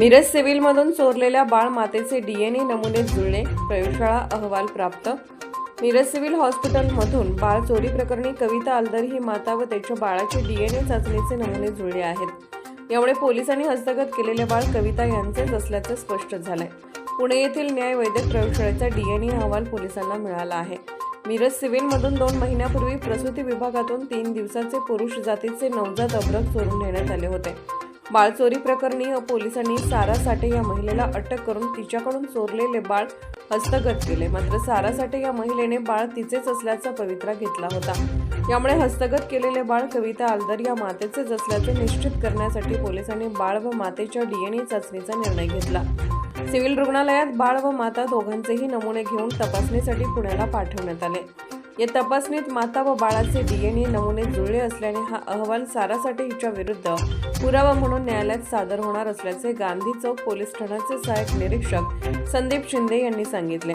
मिरज सिव्हिलमधून चोरलेल्या बाळ मातेचे डीएनए नमुने जुळले प्रयोगशाळा अहवाल प्राप्त. मिरज सिव्हिल हॉस्पिटलमधून बाळ चोरी प्रकरणी कविता आलदर ही माता व त्याच्या बाळाचे डीएनए चाचणीचे नमुने जुळले आहेत. यामुळे पोलिसांनी हस्तगत केलेले बाळ कविता यांचेच असल्याचे स्पष्ट झालंय. पुणे येथील न्याय वैद्यक प्रयोगशाळेचा डीएनए अहवाल पोलिसांना मिळाला आहे. मिरज सिव्हिलमधून दोन महिन्यापूर्वी प्रसूती विभागातून तीन दिवसाचे पुरुष जातीचे नवजात अभ्रक चोरून नेण्यात आले होते. बाळचोरी प्रकरणी पोलिसांनी सारा साठे या महिलेला अटक करून तिच्याकडून चोरलेले बाळ हस्तगत केले. मात्र सारा साठे या महिलेने बाळ तिचेच असल्याचा पवित्रा घेतला होता. यामुळे हस्तगत केलेले बाळ कविता आलदर या मातेचेच असल्याचे निश्चित करण्यासाठी पोलिसांनी बाळ व मातेच्या डीएनए चाचणीचा निर्णय घेतला. सिव्हिल रुग्णालयात बाळ व माता दोघांचेही नमुने घेऊन तपासणीसाठी पुण्याला पाठवण्यात आले. या तपासणीत माता व बाळाचे डीएनए नमुने जुळले असल्याने हा अहवाल सारासाठी हिच्या विरुद्ध पुरावा म्हणून न्यायालयात सादर होणार असल्याचे गांधी चौक पोलीस ठाण्याचे सहाय्यक निरीक्षक संदीप शिंदे यांनी सांगितले.